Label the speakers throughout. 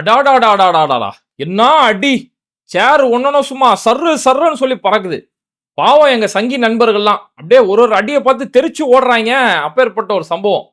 Speaker 1: அடாடாடாடாடாடா. என்ன அடி? சேர் ஒன்னொன்னும் சும்மா சர்ரு சர்ருன்னு சொல்லி பறக்குது. பாவம் எங்க சங்கி நண்பர்கள்லாம். அப்படியே ஒரு ஒரு அடியை பார்த்து தெரிச்சு ஓடுறாங்க. அப்பேற்பட்ட ஒரு சம்பவம்.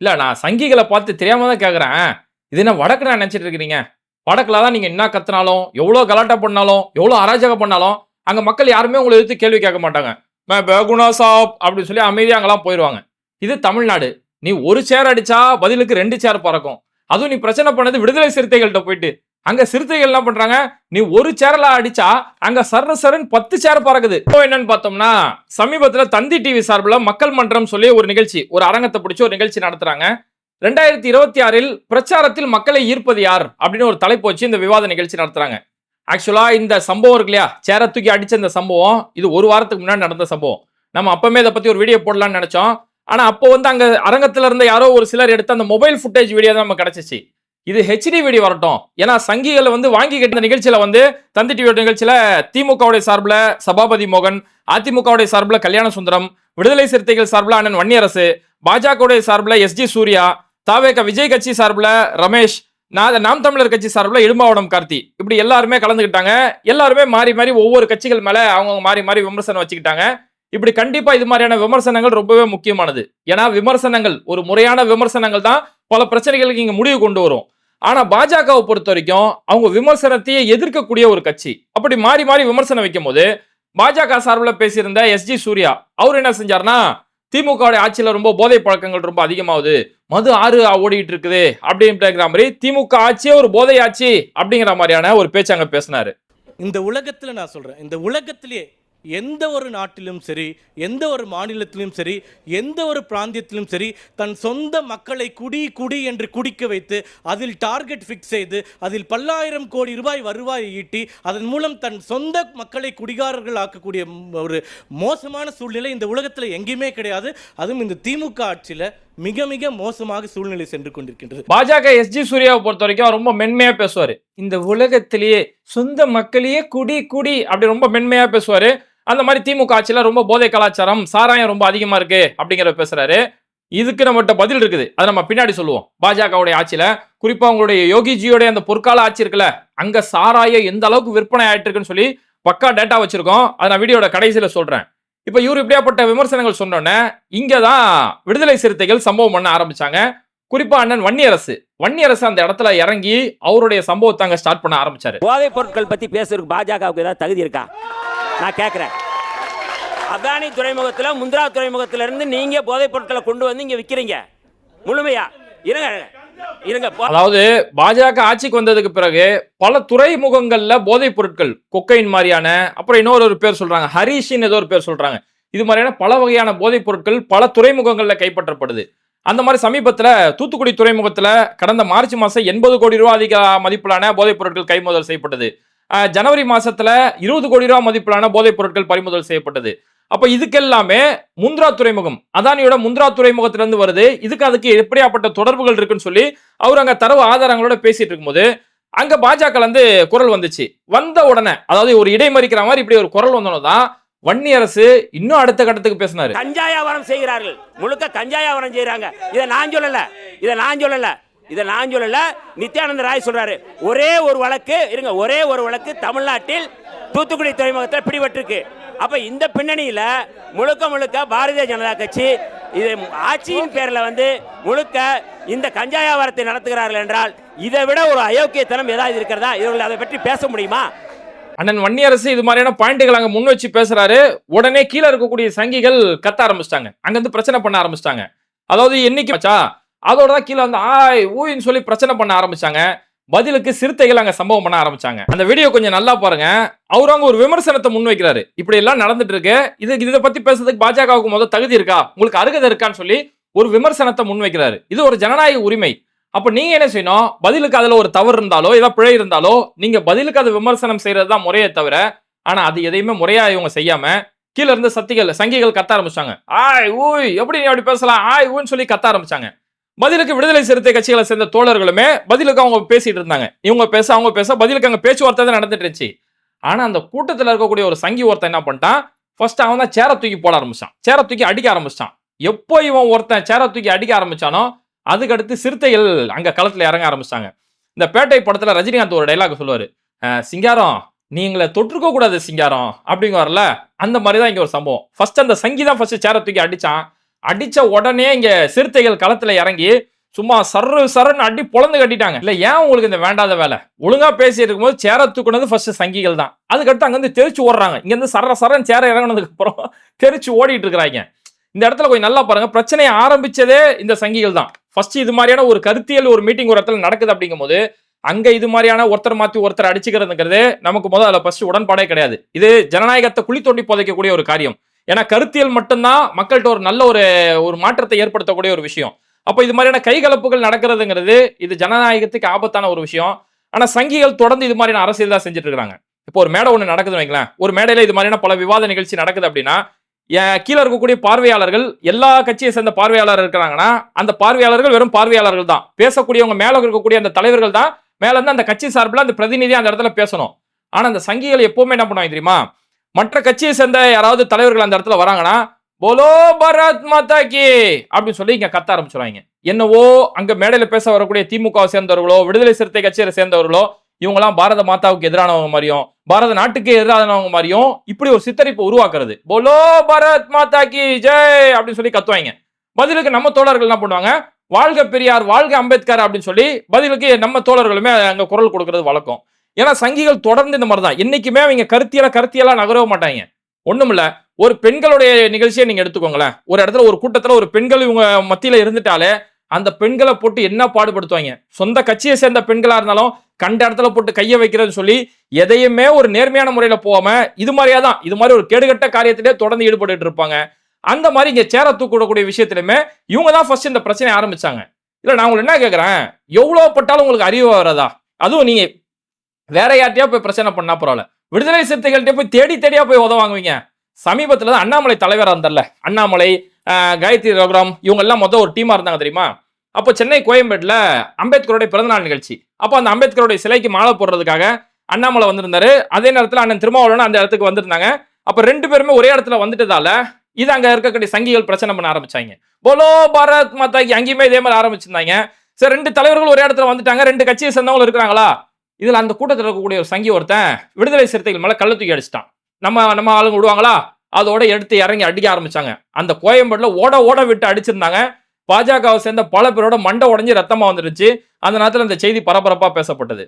Speaker 1: இல்லை நான் சங்கிகளை பார்த்து தெரியாம தான் கேட்குறேன் இது என்ன வடக்கு நான் நினச்சிட்டு இருக்கிறீங்க? வடக்கில் தான் நீங்கள் என்ன கத்துனாலும் எவ்வளோ கலாட்டா பண்ணாலும் எவ்வளோ அராஜகம் பண்ணாலும் அங்கே மக்கள் யாருமே உங்களை எடுத்து கேள்வி கேட்க மாட்டாங்க. மே பேகுனா சாப் அப்படின்னு சொல்லி அமைதியாக அங்கெல்லாம் போயிடுவாங்க இது தமிழ்நாடு. நீ ஒரு சேர் அடித்தா பதிலுக்கு ரெண்டு சேர் பறக்கும். அதுவும் நீ பிரச்சனை பண்ணது விடுதலை சிறுத்தைகள்கிட்ட போயிட்டு. அங்க சிறுத்தைகள் என்ன பண்றாங்க? நீ ஒரு சேரலா அடிச்சா அங்க சரண சரன் பத்து சேர் பறக்குது. இப்போ என்னன்னு பார்த்தோம்னா சமீபத்துல தந்தி டிவி சார்பில் மக்கள் மன்றம் சொல்லி ஒரு நிகழ்ச்சி ஒரு அரங்கத்தை பிடிச்சி ஒரு நிகழ்ச்சி நடத்துறாங்க. ரெண்டாயிரத்தி இருபத்தி ஆறில் பிரச்சாரத்தில் மக்களை ஈர்ப்பது யார்? அப்படின்னு ஒரு தலைப்பு வச்சு இந்த விவாத நிகழ்ச்சி நடத்துறாங்க. ஆக்சுவலா இந்த சம்பவம் இருக்கு இல்லையா? சேரை தூக்கி அடிச்ச இந்த சம்பவம் இது ஒரு வாரத்துக்கு முன்னாடி நடந்த சம்பவம். நம்ம அப்பமே இதை பத்தி ஒரு வீடியோ போடலாம்னு நினைச்சோம். ஆனால் அப்போ வந்து அங்கே அரங்கத்தில் இருந்த யாரோ ஒரு சிலர் எடுத்த அந்த மொபைல் ஃபுட்டேஜ் வீடியோ தான் நம்ம கிடைச்சிச்சு. இது ஹெச்டி வீடியோ வரட்டும். ஏன்னா சங்கிகளை வந்து வாங்கி கட்டின நிகழ்ச்சியில் வந்து தந்தி டிவியோட நிகழ்ச்சியில் திமுகவுடைய சார்பில் சபாபதி மோகன் அதிமுகவுடைய சார்பில் கல்யாண சுந்தரம் விடுதலை சிறுத்தைகள் சார்பில் அண்ணன் வன்னியரசு பாஜகவுடைய சார்பில் எஸ்ஜி சூர்யா தாவேக விஜய் கட்சி சார்பில் ரமேஷ் நான் நாம் தமிழர் கட்சி சார்பில் இடும்பாவடம் கார்த்தி. இப்படி எல்லாருமே கலந்துக்கிட்டாங்க. எல்லாருமே மாறி மாறி ஒவ்வொரு கட்சிகள் மேலே அவங்க மாறி மாறி விமர்சனம் வச்சுக்கிட்டாங்க. இப்படி கண்டிப்பா இது மாதிரியான விமர்சனங்கள் ரொம்பவே முக்கியமானது. ஏன்னா விமர்சனங்கள் ஒரு முறையான விமர்சனங்கள் தான் பல பிரச்சனைகளுக்கு இங்க முடிவு கொண்டு வரும். ஆனா பாஜகவை பொறுத்த வரைக்கும் அவங்க விமர்சனத்தையே எதிர்க்கக்கூடிய ஒரு கட்சி. அப்படி மாறி மாறி விமர்சனம் வைக்கும் போது பாஜக சார்பில் பேசியிருந்த எஸ்ஜி சூர்யா அவர் என்ன செஞ்சார்னா திமுக ஆட்சியில் ரொம்ப போதை பழக்கங்கள் ரொம்ப அதிகமாகுது. மது ஆறு ஓடிட்டு இருக்குது அப்படின்ற மாதிரி திமுக ஆட்சியே ஒரு போதை ஆட்சி அப்படிங்கிற மாதிரியான ஒரு பேச்சாங்க பேசினாரு.
Speaker 2: இந்த உலகத்தில் நான் சொல்கிறேன் இந்த உலகத்திலேயே எந்த ஒரு நாட்டிலும் சரி எந்த ஒரு மாநிலத்திலும் சரி எந்த ஒரு பிராந்தியத்திலும் சரி தன் சொந்த மக்களை குடி குடி என்று குடிக்க வைத்து அதில் டார்கெட் ஃபிக்ஸ் செய்து அதில் பல்லாயிரம் கோடி ரூபாய் வருவாயை ஈட்டி அதன் மூலம் தன் சொந்த மக்களை குடிகாரர்கள் ஆக்கக்கூடிய ஒரு மோசமான சூழ்நிலை இந்த உலகத்தில் எங்கேயுமே கிடையாது. அதுவும் இந்த திமுக ஆட்சியில் மிக மிக மோசமாக சூழ்நிலை சென்று கொண்டிருக்கின்றது.
Speaker 1: பாஜக எஸ் ஜி சூர்யாவை பொறுத்த வரைக்கும் ரொம்ப மென்மையா பேசுவாரு. இந்த உலகத்திலேயே சொந்த மக்களையே குடி குடி அப்படி ரொம்ப மென்மையா பேசுவாரு. அந்த மாதிரி திமுக ஆட்சியில் ரொம்ப போதை கலாச்சாரம் சாராயம் ரொம்ப அதிகமா இருக்கு அப்படிங்கிறத பேசுறாரு. இதுக்கு நம்மகிட்ட பதில் இருக்குது. அதை நம்ம பின்னாடி சொல்லுவோம். பாஜகவுடைய ஆட்சியில குறிப்பா உங்களுடைய யோகிஜியோட அந்த பொற்கால ஆட்சி இருக்குல்ல அங்க சாராயம் எந்த அளவுக்கு விற்பனை ஆயிட்டு இருக்குன்னு சொல்லி பக்கா டேட்டா வச்சிருக்கோம். அதை நான் வீடியோட கடைசியில் சொல்றேன். இப்போ இவர் இப்படியாப்பட்ட விமர்சனங்கள் சொன்னோன்னே இங்கே தான் விடுதலை சிறுத்தைகள் சம்பவம் பண்ண ஆரம்பிச்சாங்க. குறிப்பா அண்ணன் வன்னியரசு. வன்னியரசு அந்த இடத்துல இறங்கி அவருடைய சம்பவத்தை அங்க ஸ்டார்ட் பண்ண ஆரம்பிச்சாரு.
Speaker 3: போதைப் பொருட்கள் பத்தி பேசுறதுக்கு பாஜகவுக்கு ஏதாவது தகுதி இருக்கா? நான் கேட்குறேன் அதானி துறைமுகத்தில் முந்திரா துறைமுகத்துல இருந்து நீங்க போதைப் பொருட்களை கொண்டு வந்து இங்கே விற்கிறீங்க முழுமையா. இருங்க இருங்க.
Speaker 1: அதாவது பாஜக ஆட்சிக்கு வந்ததுக்கு பிறகு பல துறைமுகங்கள்ல போதைப் பொருட்கள் கொக்கைன் மாதிரியான அப்புறம் இன்னொரு ஒரு பேர் சொல்றாங்க ஹரிஷின் ஏதோ ஒரு பேர் சொல்றாங்க. இது மாதிரியான பல வகையான போதைப் பொருட்கள் பல துறைமுகங்கள்ல கைப்பற்றப்படுது. அந்த மாதிரி சமீபத்தில் தூத்துக்குடி துறைமுகத்தில் கடந்த மார்ச் மாதம் எண்பது கோடி ரூபாய் அதிக மதிப்பிலான போதைப் பொருட்கள் கைமுதல் செய்யப்பட்டது. ஜனவரி மாசத்துல இருபது கோடி ரூபாய் மதிப்பிலான போதைப் பொருட்கள் பறிமுதல் செய்யப்பட்டது. அப்ப இதுக்கெல்லாமே முந்த்ரா துறைமுகம் அதானியோட முந்த்ரா துறைமுகத்திலிருந்து வருது. இதுக்கு அதுக்கு எப்படியாப்பட்ட தொடர்புகள் இருக்குன்னு சொல்லி அவர் அங்க தரவு ஆதாரங்களோட பேசிட்டு இருக்கும்போது அங்க பாஜக வந்து குரல் வந்துச்சு. வந்த உடனே அதாவது ஒரு இடைமறிக்கிற மாதிரி இப்படி ஒரு குரல் வந்தோன்னு தான் வன்னியரசு இன்னும் அடுத்த கட்டத்துக்கு பேசினாரு.
Speaker 3: கஞ்சா வியாபாரம் செய்கிறார்கள். முழுக்க கஞ்சா வியாபாரம் செய்றாங்க. இதை நான் சொல்லல. இதை நான் சொல்லல. இதை நான் சொல்லல நித்யானந்த ராய் சொல்றாரு. ஒரே ஒரு வழக்கு இருங்க ஒரே ஒரு வழக்கு தமிழ்நாட்டில் தூத்துக்குடி துறைமுகத்தில் பிடிபட்டிருக்கு. அப்ப இந்த பின்னணியில முழுக்க முழுக்க பாரதிய ஜனதா கட்சி இது ஆட்சியின் பேரில் வந்து முழுக்க இந்த கஞ்சா வியாபாரத்தை நடத்துகிறார்கள் என்றால் இதை விட ஒரு அயோக்கியத்தனம் ஏதாவது இருக்கிறதா? இவர்கள் அதை பற்றி பேச முடியுமா?
Speaker 1: அண்ணன் வன்னியரசு இது மாதிரியான பாயிண்ட்டுகள் அங்கே முன் வச்சு பேசுறாரு. உடனே கீழே இருக்கக்கூடிய சங்கிகள் கத்த ஆரம்பிச்சிட்டாங்க. அங்கேருந்து பிரச்சனை பண்ண ஆரம்பிச்சிட்டாங்க. அதாவது என்னைக்கு மச்சா அதோட தான் கீழே வந்து ஆய் ஊயின்னு சொல்லி பிரச்சனை பண்ண ஆரம்பிச்சாங்க. பதிலுக்கு சிறுத்தைகள் அங்க சம்பவம் பண்ண ஆரம்பிச்சாங்க. அந்த வீடியோ கொஞ்சம் நல்லா பாருங்க. அவர் அங்க ஒரு விமர்சனத்தை முன்வைக்கிறாரு இப்படி எல்லாம் நடந்துட்டு இருக்கு இது இதை பத்தி பேசுறதுக்கு பாஜகவுக்கு முதல் தகுதி இருக்கா? உங்களுக்கு அருகதை இருக்கான்னு சொல்லி ஒரு விமர்சனத்தை முன்வைக்கிறாரு இது ஒரு ஜனநாயக உரிமை. அப்ப நீங்க என்ன செய்யணும்? பதிலுக்கு அதுல ஒரு தவறு இருந்தாலோ ஏதாவது பிழை இருந்தாலோ நீங்க பதிலுக்கு அதை விமர்சனம் செய்யறது தான் முறையே தவிர ஆனா அது எதையுமே முறையா இவங்க செய்யாம கீழே இருந்து சத்திகள் சங்கிகள் கத்த ஆரம்பிச்சாங்க. ஆய் ஊய் எப்படி நீ அப்படி பேசலாம்? ஆய் ஊன்னு சொல்லி கத்த ஆரம்பிச்சாங்க. பதிலுக்கு விடுதலை சிறுத்தை கட்சிகளை சேர்ந்த தோழர்களுமே பதிலுக்கு அவங்க பேசிட்டு இருந்தாங்க. இவங்க பேச அவங்க பேச பதிலுக்கு அங்க பேச்சுவார்த்தை தான் நடந்துட்டு இருந்துச்சு. ஆனா அந்த கூட்டத்துல இருக்கக்கூடிய ஒரு சங்கி ஒருத்தன் என்ன பண்ணிட்டான்? ஃபர்ஸ்ட் அவன் தான் சேர தூக்கி போட ஆரம்பிச்சான். சேர தூக்கி அடிக்க ஆரம்பிச்சான். எப்போ இவன் ஒருத்தன் சேர தூக்கி அடிக்க ஆரம்பிச்சானோ அதுக்கடுத்து சிறுத்தைகள் அங்க களத்துல இறங்க ஆரம்பிச்சாங்க. இந்த பேட்டை படத்துல ரஜினிகாந்த் ஒரு டைலாக் சொல்லுவாரு. சிங்காரம் நீங்களை தொற்றுக்க கூடாது சிங்காரம் அப்படிங்க வரல அந்த மாதிரி தான் இங்க ஒரு சம்பவம். ஃபர்ஸ்ட் அந்த சங்கி தான் ஃபர்ஸ்ட் சேர தூக்கி அடிச்சான். அடிச்ச உடனே இங்க சிறுத்தைகள் களத்துல இறங்கி சும்மா சர்ரு சர்ன்னு அடி பொழந்து கட்டிட்டாங்க. இல்ல ஏன் உங்களுக்கு இந்த வேண்டாத வேலை? ஒழுங்கா பேசி இருக்கும்போது சேர தூக்குனது ஃபர்ஸ்ட் சங்கிகள் தான். அதுக்கடுத்து அங்க வந்து தெரிச்சு ஓடுறாங்க. இங்க இருந்து சர சரன் சேர இறங்கினதுக்கு அப்புறம் தெரிச்சு ஓடிட்டு இருக்கிறாங்க. இந்த இடத்துல கொஞ்சம் நல்லா பாருங்க. பிரச்சனையை ஆரம்பிச்சதே இந்த சங்கிகள் தான். ஃபர்ஸ்ட் இது மாதிரியான ஒரு கருத்தியல் ஒரு மீட்டிங் ஒரு இடத்துல நடக்குது அப்படிங்கும்போது அங்க இது மாதிரியான ஒருத்தர் மாத்தி ஒருத்தர் அடிச்சுக்கிறதுங்கிறது நமக்கு முதல்ல அதில் ஃபர்ஸ்ட் உடன்பாடே கிடையாது. இது ஜனநாயகத்தை குழி தோண்டி புதைக்கக்கூடிய ஒரு காரியம். ஏன்னா கருத்தியல் மட்டும்தான் மக்கள்கிட்ட ஒரு நல்ல ஒரு ஒரு மாற்றத்தை ஏற்படுத்தக்கூடிய ஒரு விஷயம். அப்போ இது மாதிரியான கைகலப்புகள் நடக்கிறதுங்கிறது இது ஜனநாயகத்துக்கு ஆபத்தான ஒரு விஷயம். ஆனால் சங்கிகள் தொடர்ந்து இது மாதிரியான அரசியல் தான் செஞ்சுட்டு இருக்காங்க. இப்போ ஒரு மேடை ஒன்று நடக்குதுன்னு வைங்களேன். ஒரு மேடையில் இது மாதிரியான பல விவாத நிகழ்ச்சி நடக்குது அப்படின்னா என் கீழே இருக்கக்கூடிய பார்வையாளர்கள் எல்லா கட்சியை சேர்ந்த பார்வையாளர் இருக்கிறாங்கன்னா அந்த பார்வையாளர்கள் வெறும் பார்வையாளர்கள் தான். பேசக்கூடியவங்க மேலே இருக்கக்கூடிய அந்த தலைவர்கள் தான் மேலேருந்து அந்த கட்சி சார்பில் அந்த பிரதிநிதி அந்த இடத்துல பேசணும். ஆனால் அந்த சங்கிகள் எப்போவுமே என்ன பண்ணுவாங்க தெரியுமா? மற்ற கட்சியை சேர்ந்த யாராவது தலைவர்கள் அந்த இடத்துல வராங்கன்னா போலோ பாரத் மாதா கி! அப்படின்னு சொல்லி இங்க கத்த ஆரம்பிச்சுருவாங்க. என்னவோ அங்க மேடையில பேச வரக்கூடிய திமுக சேர்ந்தவர்களோ விடுதலை சிறுத்தை கட்சியை சேர்ந்தவர்களோ இவங்கெல்லாம் பாரத மாதாவுக்கு எதிரானவங்க மாதிரியும் பாரத நாட்டுக்கு எதிரானவங்க மாதிரியும் இப்படி ஒரு சித்தரிப்பு உருவாக்குறது. போலோ பாரத் மாதா கி! ஜெய்! அப்படின்னு சொல்லி கத்துவாங்க. பதிலுக்கு நம்ம தோழர்கள் என்ன பண்ணுவாங்க? வாழ்க பெரியார் வாழ்க அம்பேத்கர் அப்படின்னு சொல்லி பதிலுக்கு நம்ம தோழர்களுமே அங்க குரல் கொடுக்கறது வழக்கம். ஏன்னா சங்கிகள் தொடர்ந்து இந்த மாதிரி தான் என்றைக்குமே அவங்க கருத்தியெல்லாம் கருத்தியெல்லாம் நகரவே மாட்டாங்க. ஒண்ணுமில்ல. ஒரு பெண்களுடைய நிகழ்ச்சியை நீங்கள் எடுத்துக்கோங்களேன். ஒரு இடத்துல ஒரு கூட்டத்தில் ஒரு பெண்கள் இவங்க மத்தியில் இருந்துட்டாலே அந்த பெண்களை போட்டு என்ன பாடுபடுத்துவாங்க? சொந்த கட்சியை சேர்ந்த பெண்களாக இருந்தாலும் கண்ட இடத்துல போட்டு கையை வைக்கிறதுன்னு சொல்லி எதையுமே ஒரு நேர்மையான முறையில் போகாமல் இது மாதிரியா தான் இது மாதிரி ஒரு கேடுகட்ட காரியத்திலே தொடர்ந்து ஈடுபட்டு இருப்பாங்க. அந்த மாதிரி இங்கே சேர தூக்கிடக்கூடிய விஷயத்திலுமே இவங்க தான் ஃபர்ஸ்ட் இந்த பிரச்சனையை ஆரம்பிச்சாங்க. இல்லை நான் உங்களுக்கு என்ன கேட்குறேன் எவ்வளோ பட்டாலும் உங்களுக்கு அறிவு வரதா அதுவும் நீங்கள் வேற யார்ட்டையா போய் பிரச்சனை பண்ணா பரவாயில்ல. விடுதலை சிறுத்தைகள்கிட்ட போய் தேடி தேடியா போய் உதவாங்குவீங்க சமீபத்தில் சமீபத்துல தான் அண்ணாமலை தலைவராக இருந்தார்ல. அண்ணாமலை காயத்ரி ரகுராம் இவங்க எல்லாம் மொத்தம் ஒரு டீமா இருந்தாங்க தெரியுமா? அப்போ சென்னை கோயம்பேட்டில் அம்பேத்கருடைய பிறந்தநாள் நிகழ்ச்சி. அப்போ அந்த அம்பேத்கருடைய சிலைக்கு மாலை போடுறதுக்காக அண்ணாமலை வந்திருந்தாரு. அதே நேரத்தில் அண்ணன் திருமாவளவன் அந்த இடத்துக்கு வந்திருந்தாங்க. அப்போ ரெண்டு பேருமே ஒரே இடத்துல வந்துட்டதால இது அங்கே இருக்கக்கூடிய சங்கிகள் பிரச்சனை பண்ண ஆரம்பிச்சாங்க. போலோ பாரத் மாதாக்கு அங்கேயுமே இதே மாதிரி ஆரம்பிச்சிருந்தாங்க. சரி ரெண்டு தலைவர்கள் ஒரே இடத்துல வந்துட்டாங்க. ரெண்டு கட்சியை சேர்ந்தவங்களும் இருக்கிறாங்களா? இதில் அந்த கூட்டத்தில் இருக்கக்கூடிய ஒரு சங்கி ஒருத்தன் விடுதலை சிறுத்தைகள் மேலே கள்ள தூக்கி அடிச்சிட்டான். நம்ம நம்ம ஆளுங்க விடுவாங்களா? அதோட எடுத்து இறங்கி அடிக்க ஆரம்பிச்சாங்க. அந்த கோயம்பேடுல ஓட ஓட விட்டு அடிச்சிருந்தாங்க. பாஜகவை சேர்ந்த பல பேரோட மண்டை உடஞ்சி ரத்தமாக வந்துருச்சு. அந்த நேரத்தில் அந்த செய்தி பரபரப்பாக பேசப்பட்டது.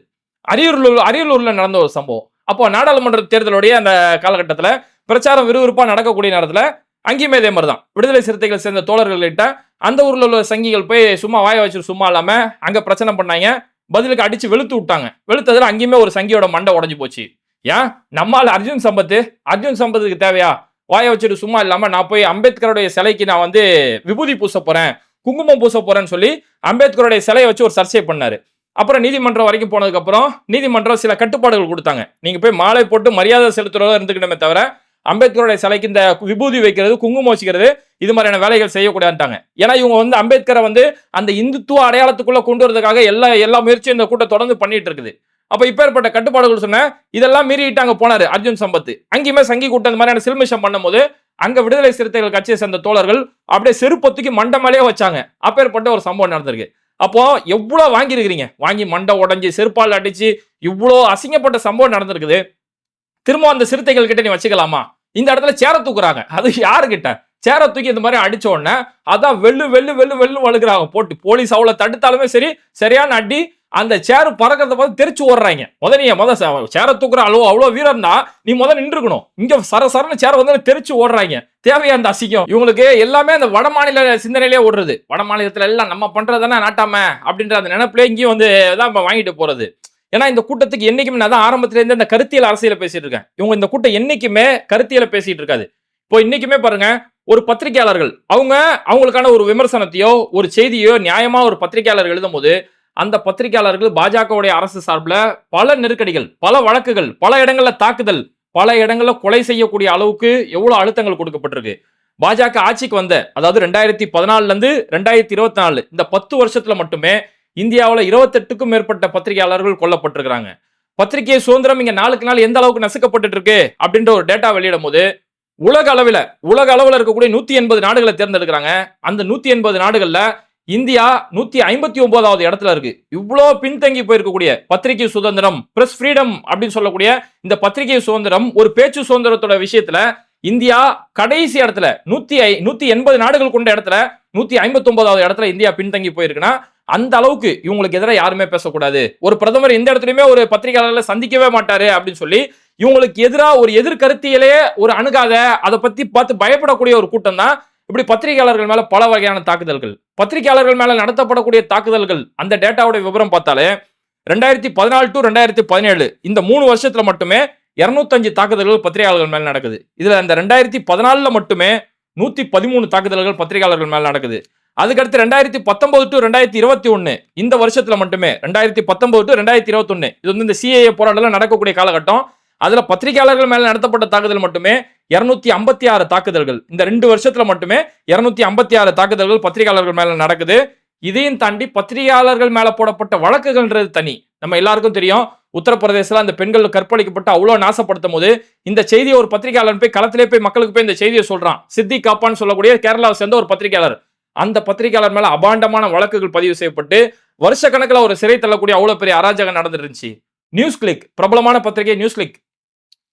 Speaker 1: அரியலூர் அரியலூரில் நடந்த ஒரு சம்பவம். அப்போ நாடாளுமன்ற தேர்தலுடைய அந்த காலகட்டத்தில் பிரச்சாரம் விறுவிறுப்பாக நடக்கக்கூடிய நேரத்தில் அங்கேயுமே இதே மாதிரி தான் விடுதலை சிறுத்தைகள் சேர்ந்த தோழர்கள்கிட்ட அந்த ஊரில் உள்ள சங்கிகள் போய் சும்மா வாய வச்சு சும்மா இல்லாமல் அங்கே பிரச்சனை பண்ணாங்க. பதிலுக்கு அடிச்சு வெளுத்து விட்டாங்க. வெளுத்ததுல அங்கேயுமே ஒரு சங்கியோட மண்டை உடஞ்சு போச்சு. ஏன்? நம்மால் அர்ஜுன் சம்பத்து அர்ஜுன் சம்பத்துக்கு தேவையா? வாய வச்சுட்டு சும்மா இல்லாம நான் போய் அம்பேத்கருடைய சிலைக்கு நான் வந்து விபூதி பூச போறேன் குங்குமம் பூச போறேன்னு சொல்லி அம்பேத்கருடைய சிலையை வச்சு ஒரு சர்ச்சை பண்ணாரு. அப்புறம் நீதிமன்றம் வரைக்கும் போனதுக்கு அப்புறம் நீதிமன்றம் சில கட்டுப்பாடுகள் கொடுத்தாங்க. நீங்க போய் மாலை போட்டு மரியாதை செலுத்துறதா இருந்துக்கணுமே தவிர அம்பேத்கருடைய சிலைக்கு இந்த விபூதி வைக்கிறது குங்குமம் வச்சுக்கிறது இது மாதிரியான வேலைகள் செய்யக்கூடாதுட்டாங்க ஏன்னா இவங்க வந்து அம்பேத்கரை வந்து அந்த இந்துத்துவ அடையாளத்துக்குள்ள கொண்டு வரதுக்காக எல்லா எல்லா முயற்சியும் இந்த கூட்டம் தொடர்ந்து பண்ணிட்டு இருக்குது. அப்ப இப்பேற்பட்ட கட்டுப்பாடுகள் சொன்ன இதெல்லாம் மீறிட்டாங்க போனார் போனாரு அர்ஜுன் சம்பத்து அங்கேயுமே சங்கி கூட்டம் இந்த மாதிரியான சில்மிஷம் பண்ணும்போது அங்க விடுதலை சிறுத்தைகள் கட்சியை சேர்ந்த தோழர்கள் அப்படியே செருப்பத்துக்கு மண்டமாலேயே வச்சாங்க. அப்பேற்பட்ட ஒரு சம்பவம் நடந்திருக்கு. அப்போ எவ்வளோ வாங்கியிருக்கிறீங்க? வாங்கி மண்டை உடஞ்சி செருப்பால் அடிச்சு இவ்வளோ அசிங்கப்பட்ட சம்பவம் நடந்திருக்குது. திரும்ப அந்த சிறுத்தைகள் கிட்ட நீ வச்சுக்கலாமா? இந்த இடத்துல சேர தூக்குறாங்க. அது யாருக்கிட்ட சேர தூக்கி இந்த மாதிரி அடிச்ச உடனே அதான் வெள்ளு வெள்ளு வெள்ளு வெள்ளு வழுகுறாங்க. போட்டு போலீஸ் அவ்வளோ தடுத்தாலுமே சரி சரியான அடி அந்த சேரு பறக்கிறத பார்த்து தெரிச்சு ஓடுறாங்க. முத நீ முத சேர தூக்குற அளவு அவ்வளோ வீரம்னா நீ முத நின்றுக்கணும். இங்க சர சரன்னு சேர வந்து தெரிச்சு ஓடுறாங்க. தேவையா அந்த அசிங்கம்? இவங்களுக்கு எல்லாமே அந்த வட மாநில சிந்தனையிலே ஓடுறது. வட மாநிலத்துல எல்லாம் நம்ம பண்றதுன்னா நாட்டாம அப்படின்ற அந்த நினைப்புல இங்கேயும் வந்து தான் வாங்கிட்டு போறது. ஏன்னா இந்த கூட்டத்துக்கு என்னைக்குமே நான் தான் ஆரம்பத்திலேருந்து இந்த கருத்தியல் அரசியல பேசிட்டு இருக்கேன். இவங்க இந்த கூட்டம் என்னைக்குமே கருத்தியல பேசிட்டு இருக்காது. இப்போ இன்னைக்குமே பாருங்க ஒரு பத்திரிகையாளர்கள் அவங்க அவங்களுக்கான ஒரு விமர்சனத்தையோ ஒரு செய்தியோ நியாயமா ஒரு பத்திரிகையாளர் எழுதும் போது அந்த பத்திரிகையாளர்கள் பாஜகவுடைய அரசு சார்பில் பல நெருக்கடிகள் பல வழக்குகள் பல இடங்களில் தாக்குதல் பல இடங்களில் கொலை செய்யக்கூடிய அளவுக்கு எவ்வளோ அழுத்தங்கள் கொடுக்கப்பட்டிருக்கு. பாஜக ஆட்சிக்கு வந்த அதாவது ரெண்டாயிரத்தி பதினாலுலேருந்து ரெண்டாயிரத்தி இருபத்தி நாலு இந்த பத்து வருஷத்தில் மட்டுமே இந்தியாவில் இருபத்தெட்டுக்கும் மேற்பட்ட பத்திரிகையாளர்கள் கொல்லப்பட்டிருக்கிறாங்க. பத்திரிகை சுதந்திரம் இங்கே நாளுக்கு நாள் எந்த அளவுக்கு நசுக்கப்பட்டு இருக்கு அப்படின்ற ஒரு டேட்டா வெளியிடும் போது உலக அளவில் உலக அளவில் இருக்கக்கூடிய நூத்தி எண்பது நாடுகளை தேர்ந்தெடுக்கிறாங்க. அந்த நூத்தி எண்பது நாடுகளில் இந்தியா நூத்தி ஐம்பத்தி ஒன்பதாவது இடத்துல இருக்கு. இவ்வளோ பின்தங்கி போயிருக்கக்கூடிய பத்திரிகை சுதந்திரம் பிரஸ் ஃப்ரீடம் அப்படின்னு சொல்லக்கூடிய இந்த பத்திரிகை சுதந்திரம் ஒரு பேச்சு சுதந்திரத்தோட விஷயத்துல இந்தியா கடைசி இடத்துல நூத்தி ஐ நூத்தி எண்பது நாடுகள் கொண்ட இடத்துல நூத்தி ஐம்பத்தி ஒன்பதாவது இடத்துல இந்தியா பின்தங்கி போயிருக்குன்னா அந்த அளவுக்கு இவங்களுக்கு எதிராக யாருமே பேசக்கூடாது. ஒரு பிரதமர் எந்த இடத்துலையுமே ஒரு பத்திரிகையாளர்களை சந்திக்கவே மாட்டாரு அப்படின்னு சொல்லி இவங்களுக்கு எதிராக ஒரு எதிர்கருத்தியலே ஒரு அணுகாத அதை பத்தி பார்த்து பயப்படக்கூடிய ஒரு கூட்டம் தான் இப்படி பத்திரிகையாளர்கள் மேல பல வகையான தாக்குதல்கள். பத்திரிகையாளர்கள் மேல நடத்தப்படக்கூடிய தாக்குதல்கள் அந்த டேட்டாவோட விவரம் பார்த்தாலே ரெண்டாயிரத்தி பதினாலு டு ரெண்டாயிரத்தி பதினேழு இந்த மூணு வருஷத்துல மட்டுமே இருநூத்தஞ்சு தாக்குதல்கள் பத்திரிகையாளர்கள் மேல நடக்குது. இதுல இந்த ரெண்டாயிரத்தி பதினாலுல மட்டுமே நூத்தி பதிமூணு தாக்குதல்கள் பத்திரிகையாளர்கள் மேல நடக்குது. அதுக்கடுத்து ரெண்டாயிரத்தி பத்தொன்பது டு ரெண்டாயிரத்தி இருபத்தி ஒன்னு. இந்த வருஷத்துல மட்டுமே ரெண்டாயிரத்தி பத்தொன்பது டு ரெண்டாயிரத்தி இருபத்தொன்னு. இது வந்து இந்த சிஏஏ போராட்டம் நடக்கக்கூடிய காலகட்டம். அதுல பத்திரிகையாளர்கள் மேல நடத்தப்பட்ட தாக்குதல் மட்டுமே இருநூத்தி ஐம்பத்தி ஆறு தாக்குதல்கள். இந்த ரெண்டு வருஷத்துல மட்டுமே இருநூத்தி ஐம்பத்தி ஆறு தாக்குதல்கள் பத்திரிகையாளர்கள் மேல நடக்குது. இதையும் தாண்டி பத்திரிகையாளர்கள் மேல போடப்பட்ட வழக்குகள்ன்றது தனி. நம்ம எல்லாருக்கும் தெரியும் உத்தரப்பிரதேசத்தில் அந்த பெண்கள் கற்பழிக்கப்பட்டு அவ்வளோ நாசப்படுத்தும் போது இந்த செய்தியை ஒரு பத்திரிகையாளர் போய் களத்திலே போய் மக்களுக்கு போய் இந்த செய்தியை சொல்றான். சித்தி காப்பான்னு சொல்லக்கூடிய கேரளாவை சேர்ந்த ஒரு பத்திரிகையாளர். அந்த பத்திரிகையாளர் மேல அபாண்டமான வழக்குகள் பதிவு செய்யப்பட்டு வருஷ கணக்குல ஒரு சிறை தள்ளக்கூடிய அவ்வளவு பெரிய அராஜகம் நடந்துட்டு இருந்துச்சு நியூஸ் கிளிக் பிரபலமான பத்திரிகை நியூஸ் கிளிக்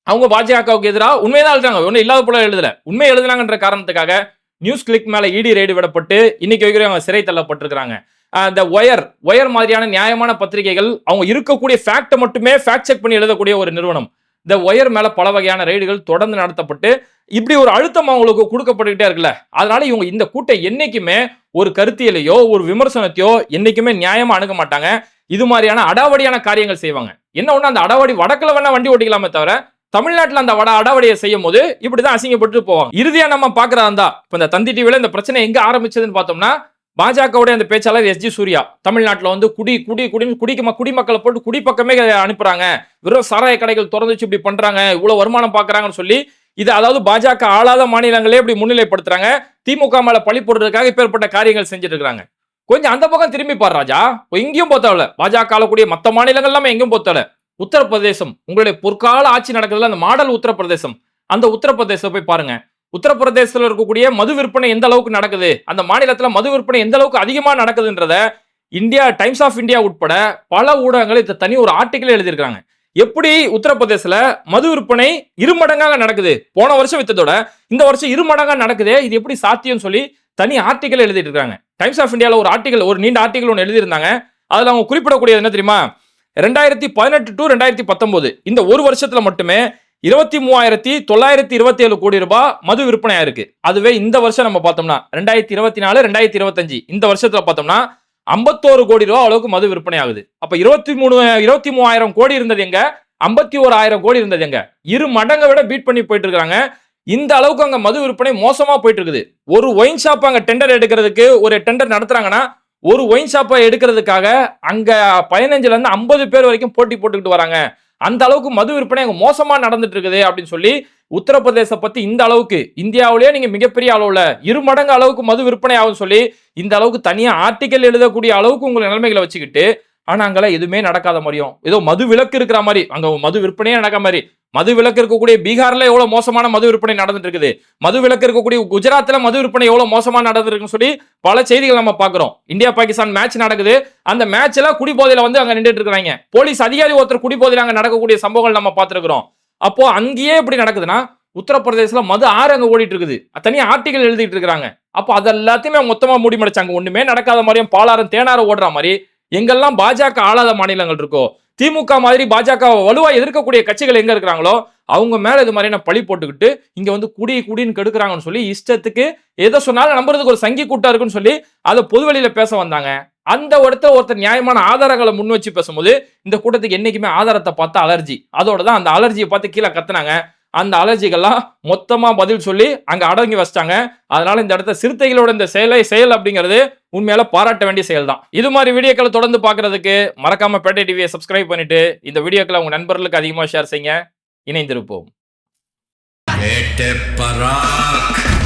Speaker 1: அவங்க பாஜகவுக்கு எதிராக உண்மைதான் எழுதுறாங்க. ஒன்றும் இல்லாத போல எழுதல. உண்மை எழுதுனாங்கன்ற காரணத்துக்காக நியூஸ் கிளிக் மேல இடி ரெய்டு விடப்பட்டு இன்னைக்கு வரைக்கும் அவங்க சிறை தள்ளப்பட்டிருக்கிறாங்க. இந்த ஒயர் ஒயர் மாதிரியான நியாயமான பத்திரிகைகள் அவங்க இருக்கக்கூடிய ஃபேக்டை மட்டுமே ஃபேக்ட் செக் பண்ணி எழுதக்கூடிய ஒரு நிறுவனம். இந்த ஒயர் மேலே பல வகையான ரைடுகள் தொடர்ந்து நடத்தப்பட்டு இப்படி ஒரு அழுத்தம் அவங்களுக்கு கொடுக்கப்பட்டுக்கிட்டே இருக்குல்ல. அதனால இவங்க இந்த கூட்டம் என்னைக்குமே ஒரு கருத்தியலையோ ஒரு விமர்சனத்தையோ என்னைக்குமே நியாயமா அணுக மாட்டாங்க. இது மாதிரியான அடாவடியான காரியங்கள் செய்வாங்க. என்ன ஒண்ணு அந்த அடாவடி வடக்குல வேணா வண்டி ஓட்டிக்கலாமே தவிர தமிழ்நாட்டில் அந்த வட அடாவடியை செய்யும் போது இப்படிதான் அசிங்கப்பட்டு போவாங்க. இறுதியா நம்ம பாக்குறதா இருந்தா இப்ப இந்த தந்தி டிவியில் இந்த பிரச்சனை எங்க ஆரம்பிச்சதுன்னு பார்த்தோம்னா பாஜகவுடைய அந்த பேச்சாளர் எஸ் ஜி சூர்யா தமிழ்நாட்டில் வந்து குடி குடி குடின்னு குடிக்கு குடிமக்களை போட்டு குடிப்பக்கமே அனுப்புறாங்க. வெறும் சாராய கடைகள் திறந்துச்சு இப்படி பண்றாங்க. இவ்வளவு வருமானம் பாக்குறாங்கன்னு சொல்லி இது அதாவது பாஜக ஆளாத மாநிலங்களே இப்படி முன்னிலைப்படுத்துறாங்க. திமுக மேல பழி போடுறதுக்காக இப்பேற்பட்ட காரியங்கள் செஞ்சுட்டு இருக்காங்க கொஞ்சம் அந்த பக்கம் திரும்பி பாரு ராஜா. எங்கேயும் போத்தவல பாஜக ஆளக்கூடிய மற்ற மாநிலங்கள் எல்லாமே எங்கேயும் போத்தல உத்தரப்பிரதேசம். உங்களுடைய பொற்கால ஆட்சி நடக்கிறதுல அந்த மாடல் உத்தரப்பிரதேசம். அந்த உத்தரப்பிரதேசம் போய் பாருங்க. உத்தரப்பிரதேசத்தில் இருக்கக்கூடிய மது விற்பனை எந்த அளவுக்கு நடக்குது? அந்த மாநிலத்தில் மது விற்பனை எந்த அளவுக்கு அதிகமாக நடக்குதுன்றத இந்தியா டைம்ஸ் ஆஃப் இந்தியா உட்பட பல ஊடகங்கள் இதை தனி ஒரு ஆர்டிக்கல் எழுதியிருக்காங்க எப்படி உத்தரப்பிரதேசல மது விற்பனை இருமடங்காக நடக்குது? போன வருஷம் வித்ததோட இந்த வருஷம் இருமடங்காக நடக்குது இது எப்படி சாத்தியம் சொல்லி தனி ஆர்டிக்கல் எழுதிட்டு இருக்காங்க டைம்ஸ் ஆஃப் இந்தியாவில் ஒரு ஆர்டிக்கல் ஒரு நீண்ட ஆர்டிக்கல் ஒன்று எழுதியிருந்தாங்க. அதில் அவங்க குறிப்பிடக்கூடியது என்ன தெரியுமா? ரெண்டாயிரத்தி பதினெட்டு டு ரெண்டாயிரத்தி பத்தொன்பது இந்த ஒரு வருஷத்தில் மட்டுமே இருபத்தி மூவாயிரத்தி தொள்ளாயிரத்தி இருபத்தி ஏழு கோடி ரூபாய் மது விற்பனையா இருக்கு. அதுவே இந்த வருஷம் நம்ம பார்த்தோம்னா ரெண்டாயிரத்தி இருபத்தி நாலு ரெண்டாயிரத்தி இருபத்தஞ்சு இந்த வருஷத்துல பார்த்தோம்னா ஐம்பத்தோரு கோடி ரூபாய் அளவுக்கு மது விற்பனை ஆகுது. அப்ப இருபத்தி மூணு இருபத்தி மூவாயிரம் கோடி இருந்தது எங்க? ஐம்பத்தி ஒரு ஆயிரம் கோடி இருந்தது எங்க? இரு மடங்கை விட பீட் பண்ணி போயிட்டு இருக்காங்க. இந்த அளவுக்கு அங்க மது விற்பனை மோசமா போயிட்டு இருக்குது. ஒரு ஒயின் ஷாப் அங்க டெண்டர் எடுக்கிறதுக்கு ஒரு டெண்டர் நடத்துறாங்கன்னா ஒரு ஒயின் ஷாப்பை எடுக்கிறதுக்காக அங்க பதினஞ்சுல இருந்து ஐம்பது பேர் வரைக்கும் போட்டி போட்டுக்கிட்டு வராங்க. அந்த அளவுக்கு மது விற்பனை அங்கே மோசமா நடந்துட்டு இருக்குது அப்படின்னு சொல்லி உத்தரப்பிரதேச பத்தி இந்த அளவுக்கு இந்தியாவிலேயே நீங்க மிகப்பெரிய அளவுல இரு மடங்கு அளவுக்கு மது விற்பனை ஆகும் சொல்லி இந்த அளவுக்கு தனியா ஆர்டிக்கல் எழுதக்கூடிய அளவுக்கு உங்களை நிலைமைகளை வச்சுக்கிட்டு ஆனால் அங்கெல்லாம் எதுவுமே நடக்காத மாதிரியும். ஏதோ மது விலக்கு இருக்கிற மாதிரி. அங்கே மது விற்பனையே நடக்க மாதிரி. மது விலக்கு இருக்கக்கூடிய பீகார்ல எவ்வளவு மோசமான மது விற்பனை நடந்துட்டு இருக்குது? மது விலக்கு இருக்கக்கூடிய குஜராத்ல மது விற்பனை எவ்வளவு மோசமா நடந்துருக்குன்னு சொல்லி பல செய்திகள் நம்ம பாக்குறோம் இந்தியா பாகிஸ்தான் மேட்ச் நடக்குது. அந்த மேட்ச்ல குடிபோதையில வந்து அங்க நின்றுட்டு இருக்கிறாங்க. போலீஸ் அதிகாரி ஒருத்தர் குடிபோதையில அங்க நடக்கக்கூடிய சம்பவங்கள் நம்ம பார்த்துருக்குறோம். அப்போ அங்கேயே இப்படி நடக்குதுன்னா உத்தரப்பிரதேசல மது ஆறு அங்க ஓடிட்டு இருக்குது. தனியாக ஆர்டிகல் எழுதிட்டு இருக்கிறாங்க. அப்போ அது எல்லாத்தையுமே மொத்தமா மூடி மடிச்சாங்க ஒண்ணுமே நடக்காத மாதிரியும் பாலாரம் தேனாரம் ஓடுற மாதிரி எங்கெல்லாம் பாஜக ஆளாத மாநிலங்கள் இருக்கோ திமுக மாதிரி பாஜக வலுவா எதிர்க்கக்கூடிய கட்சிகள் எங்க இருக்கிறாங்களோ அவங்க மேல இது மாதிரியான பழி போட்டுக்கிட்டு இங்க வந்து குடி குடின்னு கெடுக்கிறாங்கன்னு சொல்லி இஷ்டத்துக்கு எதை சொன்னாலும் நம்புறதுக்கு ஒரு சங்கி கூட்டம் இருக்குன்னு சொல்லி அதை பொதுவெளியில பேச வந்தாங்க. அந்த இடத்துல ஒருத்தர் நியாயமான ஆதாரங்களை முன் வச்சு பேசும்போது இந்த கூட்டத்துக்கு என்னைக்குமே ஆதாரத்தை பார்த்தா அலர்ஜி. அதோட தான் அந்த அலர்ஜியை பார்த்து கீழே கத்துனாங்க. அந்த அலர்ஜிகள்லாம் மொத்தமாக பதில் சொல்லி அங்கே அடங்கி வச்சிட்டாங்க. அதனால இந்த இடத்த சிறுத்தைகளோட இந்த செயலை செயல் அப்படிங்கிறது உண்மையில பாராட்ட வேண்டிய செயல் தான் இது மாதிரி வீடியோக்களை தொடர்ந்து பார்க்கறதுக்கு மறக்காம பேட்டை டிவியை சப்ஸ்கிரைப் பண்ணிட்டு இந்த வீடியோக்களை உங்க நண்பர்களுக்கு அதிகமாக ஷேர் செய்யுங்க. இணைந்திருப்போம்.
Speaker 4: பராக்.